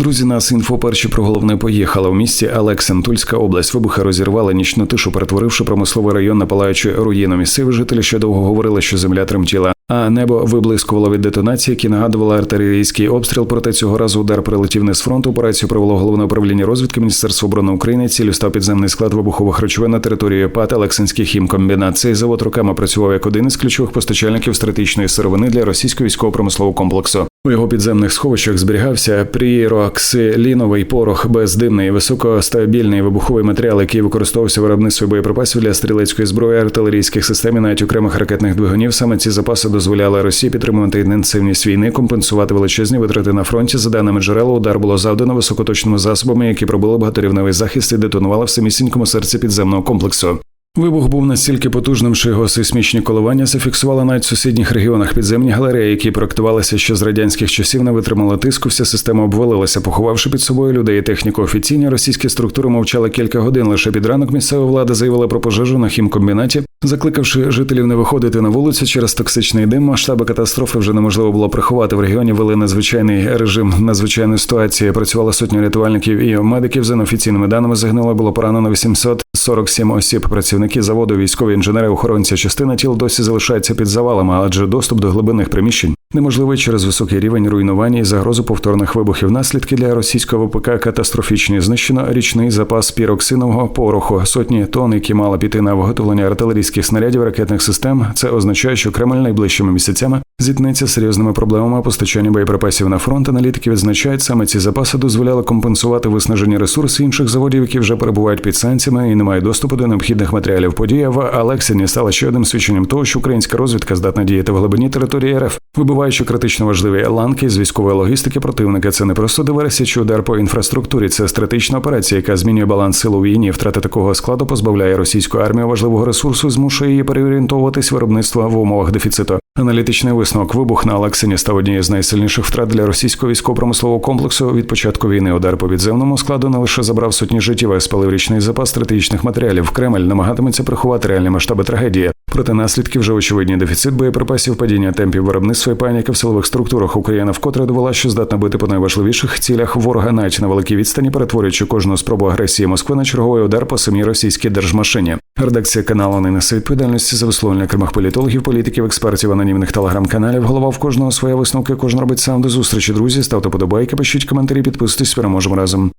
Друзі, нас інфо перші про головне поїхали у місті Алексин, Тульська область. Вибухи розірвали нічну тишу, перетворивши промисловий район на палаючу руїну. Місцеві жителі ще довго говорили, що земля тремтіла. А небо виблискувало від детонації, які нагадували артилерійський обстріл. Проте цього разу удар прилетів не з фронту. Операцію провело головне управління розвідки Міністерства оборони України. Цілю став підземний склад вибухових речовин на території ПАТ Алексинський хімкомбінат. Цей завод роками працював як один із ключових постачальників стратегічної сировини для російського військово-промислового комплексу. У його підземних сховищах зберігався пріроксиліновий порох, бездимний, високостабільний вибуховий матеріал, який використовувався виробництві боєприпасів для стрілецької зброї, артилерійських систем і навіть окремих ракетних двигунів. Саме ці запаси дозволяли Росії підтримувати інтенсивність війни, компенсувати величезні витрати на фронті. За даними джерела, удар було завдано високоточними засобами, які пробили багаторівневий захист і детонували в самісінькому серці підземного комплексу. Вибух був настільки потужним, що його сейсмічні коливання зафіксували навіть в сусідніх регіонах підземні галереї, які проектувалися ще з радянських часів, не витримала тиску. Вся система обвалилася, поховавши під собою людей і техніку. Офіційні російські структури мовчали кілька годин. Лише під ранок місцева влада заявила про пожежу на хімкомбінаті, закликавши жителів не виходити на вулицю через токсичний дим. Масштаби катастрофи вже неможливо було приховати. В регіоні вели надзвичайний режим надзвичайної ситуації. Працювала сотня рятувальників і медиків. За неофіційними даними загинуло було поранено 847 осіб. Працівники заводу, військові інженери, охоронці частина тіл досі залишається під завалами, адже доступ до глибинних приміщень неможливий через високий рівень руйнування і загрозу повторних вибухів. Наслідки для російського ВПК катастрофічні. Знищено річний запас піроксинового пороху, сотні тонн, які мали піти на виготовлення артилерійських снарядів ракетних систем. Це означає, що Кремль найближчими місяцями зіткнеться з серйозними проблемами постачання боєприпасів на фронт. Аналітики відзначають, саме ці запаси дозволяли компенсувати виснажені ресурси інших заводів, які вже перебувають під санкціями і не мають доступу до необхідних матеріалів. Подія в Алексіні стала ще одним свідченням того, що українська розвідка здатна діяти в глибині території РФ, вибиваючи критично важливі ланки з військової логістики противника. Це не просто диверсія чи удар по інфраструктурі, це стратегічна операція, яка змінює баланс сил у війні. Втрата такого складу позбавляє російську армію важливого ресурсу, змушує її переорієнтовуватись виробництва в умовах дефіциту. Аналітичний висновок вибух на Алексині став однією з найсильніших втрат для російського військово-промислового комплексу. Від початку війни удар по підземному складу не лише забрав сотні життів, а спалив річний запас стратегічних матеріалів. Кремль намагатиметься приховати реальні масштаби трагедії. Проте наслідки вже очевидні дефіцит боєприпасів, падіння темпів виробництва і паніки в силових структурах. Україна вкотре довела, що здатна бити по найважливіших цілях ворога навіть на великій відстані, перетворюючи кожну спробу агресії Москви на черговий удар по самій російській держмашині. Редакція каналу не несе відповідальності за висловлення окремих політологів, політиків, експертів, анонімних телеграм-каналів. Голова в кожного своя висновки. Кожен робить сам до зустрічі. Друзі, ставте подобайки, пишіть коментарі, підписуйтесь. Переможемо разом.